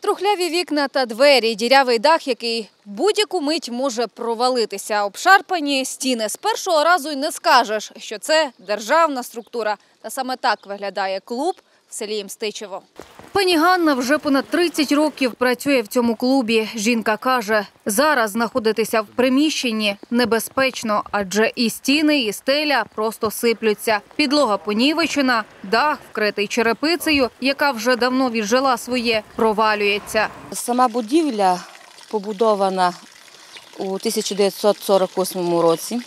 Трухляві вікна та двері, дірявий дах, який будь-яку мить може провалитися. Обшарпані стіни. З першого разу й не скажеш, що це державна структура. Та саме так виглядає клуб в селі Мстичево. Пані Ганна вже понад 30 років працює в цьому клубі. Жінка каже, зараз знаходитися в приміщенні небезпечно, адже і стіни, і стеля просто сиплються. Підлога понівечена, дах, вкритий черепицею, яка вже давно віджила своє, провалюється. Сама будівля побудована у 1948 році,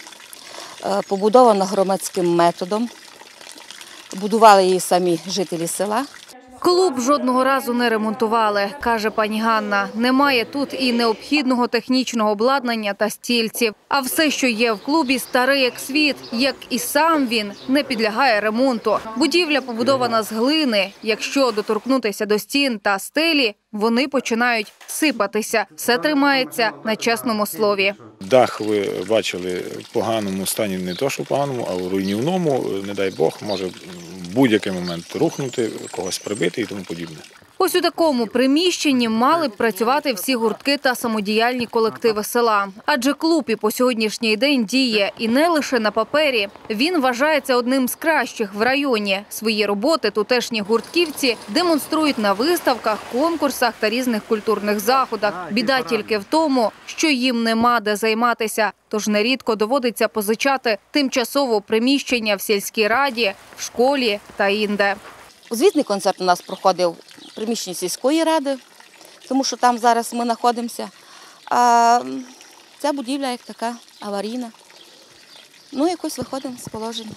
Е, побудована громадським методом. Будували її самі жителі села. Клуб жодного разу не ремонтували, каже пані Ганна. Немає тут і необхідного технічного обладнання та стільців. А все, що є в клубі, старий як світ, як і сам він, не підлягає ремонту. Будівля побудована з глини. Якщо доторкнутися до стін та стелі, вони починають сипатися. Все тримається на чесному слові. Дах ви бачили в поганому стані, не то що в поганому, а в руйнівному, не дай Бог, може в будь-який момент рухнути, когось прибити і тому подібне. Ось у такому приміщенні мали б працювати всі гуртки та самодіяльні колективи села. Адже клуб і по сьогоднішній день діє і не лише на папері. Він вважається одним з кращих в районі. Свої роботи тутешні гуртківці демонструють на виставках, конкурсах та різних культурних заходах. Біда тільки в тому, що їм нема де займатися. Тож нерідко доводиться позичати тимчасово приміщення в сільській раді, в школі та інде. Звітний концерт у нас проходив приміщенні сільської ради, тому що там зараз ми знаходимося. А ця будівля як така аварійна. Ну, якось виходимо з положення.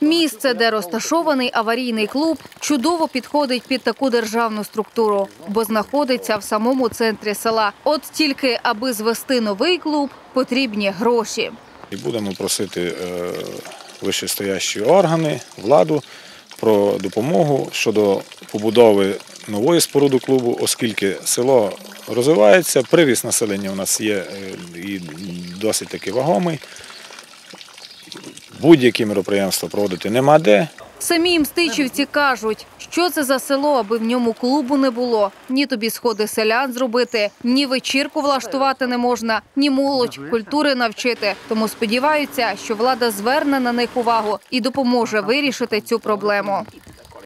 Місце, де розташований аварійний клуб, чудово підходить під таку державну структуру, бо знаходиться в самому центрі села. От тільки аби звести новий клуб, потрібні гроші. І будемо просити е, вищестоящі органи, владу про допомогу щодо побудови нової споруди клубу, оскільки село розвивається, приріст населення у нас є е, і досить таки вагомий. Будь-які міроприємства проводити нема де. Самі мстичівці кажуть, що це за село, аби в ньому клубу не було. Ні тобі сходи селян зробити, ні вечірку влаштувати не можна, ні молодь культури навчити. Тому сподіваються, що влада зверне на них увагу і допоможе вирішити цю проблему.